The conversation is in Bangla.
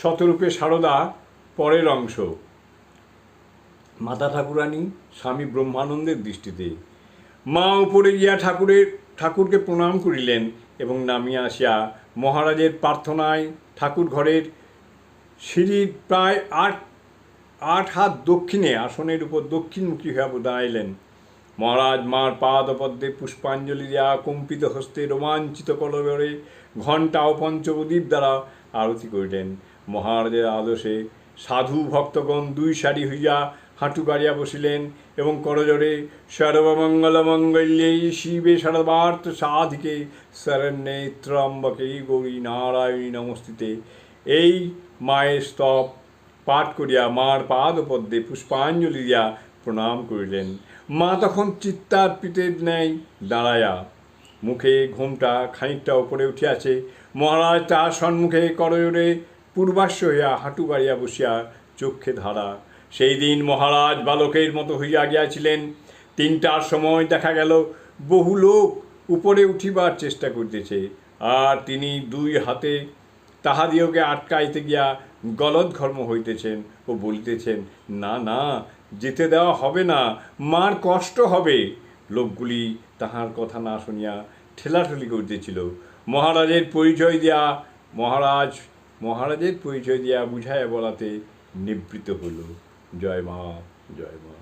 শতরূপে সারদা পরের অংশ। মাতা ঠাকুরানী, স্বামী ব্রহ্মানন্দের দৃষ্টিতে। মা উপরে গিয়া ঠাকুরের, ঠাকুরকে প্রণাম করিলেন এবং নামিয়া আসিয়া মহারাজের প্রার্থনায় ঠাকুর ঘরের সিঁড়ির প্রায় আট আট হাত দক্ষিণে আসনের উপর দক্ষিণমুখী হইয়া দাঁড়াইলেন মহারাজ মার পাদপদ্মে পুষ্পাঞ্জলি দেয়া কম্পিত হস্তে রোমাঞ্চিত কলবরে ঘণ্টা ও পঞ্চপ্রদীপ দ্বারা আরতি করিলেন। মহারাজের আদর্শে সাধু ভক্তগণ দুই সারি হইয়া হাঁটু গাড়িয়া বসিলেন এবং করজোরে সর্বমঙ্গল মঙ্গল্যে শিবে সর্বার্থ সাধিকে শরণ্যে ত্রম্বকে গৌরী নারায়ণী নমস্তিতে। এই মায়ের স্তব পাঠ করিয়া মার পাদ পাদপদ্মে পুষ্পাঞ্জলি দিয়া প্রণাম করিলেন। মা তখন চিত্তার্পিতের ন্যায় দাঁড়ায়া মুখে ঘুমটা খানিকটা উপরে উঠিয়াছে। মহারাজ তার সম্মুখে করজোরে পূর্বাশ্ব হইয়া হাঁটু গাড়িয়া বসিয়া চক্ষে ধারা। সেই দিন মহারাজ বালকের মতো হইয়া গিয়াছিলেন। তিনটার সময় দেখা গেল, বহু লোক উপরে উঠিবার চেষ্টা করিতেছে। আর তিনি দুই হাতে তাহাদিওকে আটকাইতে গিয়া গলদ ঘর্ম হইতেছেন ও বলিতেছেন, না না, যেতে দেওয়া হবে না, মার কষ্ট হবে। লোকগুলি তাহার কথা না শুনিয়া ঠেলাঠেলি করিতেছিল। মহারাজের পরিচয় দেয়া মহারাজ মহারাজের পরিচয় দিয়া বুঝাইয়া বলাতে নিবৃত হলো জয় মা জয় মা।